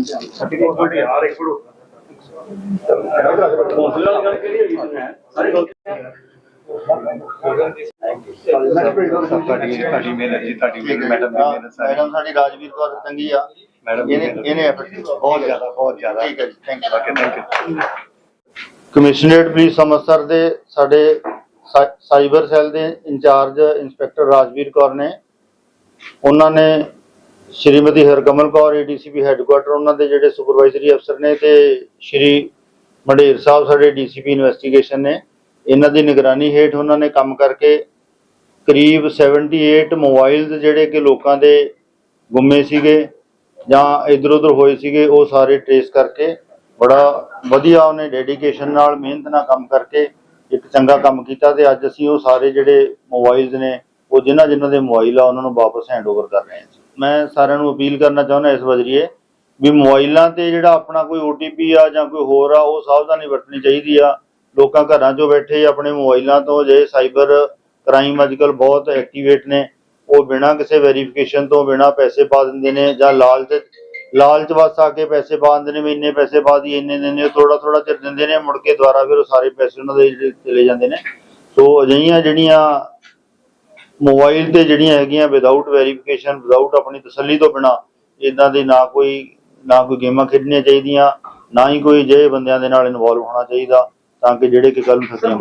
Certificate ਯਾਰ ਇੱਕ minute ਹੌਸਲਾ ਨਾਲ ਗੱਲ ਕਰੀ ਹੋਈ ਤੁਸੀਂ ਸਾਰੀ ਗੱਲ ਤੁਹਾਡੀ ਤੁਹਾਡੀ ਮਿਹਨਤ ਜੀ ਤੁਹਾਡੀ ਮਿਹਨਤ ਮੈਡਮ ਦੀ ਸਾਡੀ ਰਾਜਵੀਰ ਕੌਰ ਚੰਗੀ ਆ। ਮੈਡਮ ਦੀ ਇਹਨੇ ਮਿਹਨਤ ਇਹਨੇ ਐਫਰਟ ਕੀਤਾ। ਬਹੁਤ ਜ਼ਿਆਦਾ ਬਹੁਤ ਜ਼ਿਆਦਾ। ਠੀਕ ਹੈ ਜੀ thank you okay thank you commissionerate police Amritsar ਦੇ ਸਾਡੇ ਸਾ- ਸਾਈਬਰ ਸੈੱਲ ਦੇ ਇੰਚਾਰਜ ਇੰਸਪੈਕਟਰ ਰਾਜਵੀਰ ਕੌਰ ਨੇ ਉਹਨਾਂ ਨੇ ਸ਼੍ਰੀਮਤੀ ਹਰਕਮਲ ਕੌਰ ਏਡੀਸੀਪੀ ਹੈੱਡਕੁਆਟਰ ਉਹਨਾਂ ਦੇ ਜਿਹੜੇ ਸੁਪਰਵਾਈਜ਼ਰੀ ਅਫਸਰ ਨੇ ਤੇ ਸ਼੍ਰੀ ਮੰਡੇਰ ਸਾਹਿਬ, ਸਾਡੇ ਡੀਸੀਪੀ ਇਨਵੈਸਟੀਗੇਸ਼ਨ ਨੇ। ਇਹਨਾਂ ਦੀ ਨਿਗਰਾਨੀ ਹੇਠ ਉਹਨਾਂ ਨੇ ਕੰਮ ਕਰਕੇ ਕਰੀਬ 78 ਮੋਬਾਈਲਸ ਜਿਹੜੇ ਕਿ ਲੋਕਾਂ ਦੇ ਗੁੰਮੇ ਸੀਗੇ ਜਾਂ ਇਧਰ ਉਧਰ ਹੋਏ ਸੀਗੇ, ਉਹ ਸਾਰੇ ਟ੍ਰੇਸ ਕਰਕੇ ਬੜਾ ਵਧੀਆ ਉਹਨੇ ਡੈਡੀਕੇਸ਼ਨ ਨਾਲ, ਮਿਹਨਤ ਨਾਲ ਕੰਮ ਕਰਕੇ ਇੱਕ ਚੰਗਾ ਕੰਮ ਕੀਤਾ ਤੇ ਅੱਜ ਅਸੀਂ ਉਹ ਸਾਰੇ ਜਿਹੜੇ ਮੋਬਾਈਲਸ ਨੇ, ਉਹ ਜਿਨ੍ਹਾਂ ਜਿਨ੍ਹਾਂ ਦੇ ਮੋਬਾਈਲ ਆ, ਉਹਨਾਂ ਨੂੰ ਵਾਪਸ ਹੈਂਡਓਵਰ ਕਰ ਰਹੇ ਹਾਂ ਮੈਂ ਸਾਰਿਆਂ ਨੂੰ ਅਪੀਲ ਕਰਨਾ ਚਾਹੁੰਦਾ ਇਸ ਵਜਰੀਏ ਵੀ ਮੋਬਾਈਲਾਂ ਤੇ ਜਿਹੜਾ ਆਪਣਾ ਕੋਈ OTP ਆ ਜਾਂ ਕੋਈ ਹੋਰ ਆ, ਉਹ ਸਾਵਧਾਨੀ ਵਰਤਣੀ ਚਾਹੀਦੀ ਆ। ਲੋਕਾਂ ਘਰਾਂ 'ਚੋਂ ਬੈਠੇ ਆਪਣੇ ਮੋਬਾਈਲਾਂ ਤੋਂ ਜੇ ਸਾਈਬਰ ਕ੍ਰਾਈਮ ਅੱਜਕੱਲ ਬਹੁਤ ਐਕਟੀਵੇਟ ਨੇ, ਉਹ ਬਿਨਾਂ ਕਿਸੇ ਵੈਰੀਫਿਕੇਸ਼ਨ ਤੋਂ, ਬਿਨਾਂ ਪੈਸੇ ਪਾ ਦਿੰਦੇ ਨੇ ਜਾਂ ਲਾਲਚ ਲਾਲਚ ਵਸ ਆ ਕੇ ਪੈਸੇ ਪਾ ਦਿੰਦੇ ਨੇ ਵੀ ਇੰਨੇ ਪੈਸੇ ਪਾ ਦੀ ਇੰਨੇ ਦਿੰਦੇ ਥੋੜਾ ਥੋੜਾ ਚਿਰ ਦਿੰਦੇ ਨੇ, ਮੁੜ ਕੇ ਦੁਬਾਰਾ ਫਿਰ ਉਹ ਸਾਰੇ ਪੈਸੇ ਉਹਨਾਂ ਦੇ ਜਿਹੜੇ ਚਲੇ ਜਾਂਦੇ ਨੇ। ਸੋ ਅਜਿਹੀਆਂ ਜਿਹੜੀਆਂ ਮੋਬਾਈਲ ਤੇ ਜਿਹੜੀਆਂ ਹੈਗੀਆਂ ਵਿਦਆਊਟ ਵੈਰੀਫਿਕੇਸ਼ਨ ਵਿਦਆਊਟ ਆਪਣੀ ਤਸੱਲੀ ਤੋਂ ਬਿਨਾ ਇਦਾਂ ਦੀ ਨਾ ਕੋਈ ਨਾ ਕੋਈ ਗੇਮਾਂ ਖੇਡਣੀਆਂ ਚਾਹੀਦੀਆਂ, ਨਾ ਹੀ ਕੋਈ ਜੇ ਬੰਦਿਆਂ ਦੇ ਨਾਲ ਇਨਵੋਲਵ ਹੋਣਾ ਚਾਹੀਦਾ, ਤਾਂ ਕਿ ਜਿਹੜੇ ਕਿ ਕੱਲ ਨੂੰ ਫਸੀਆਂ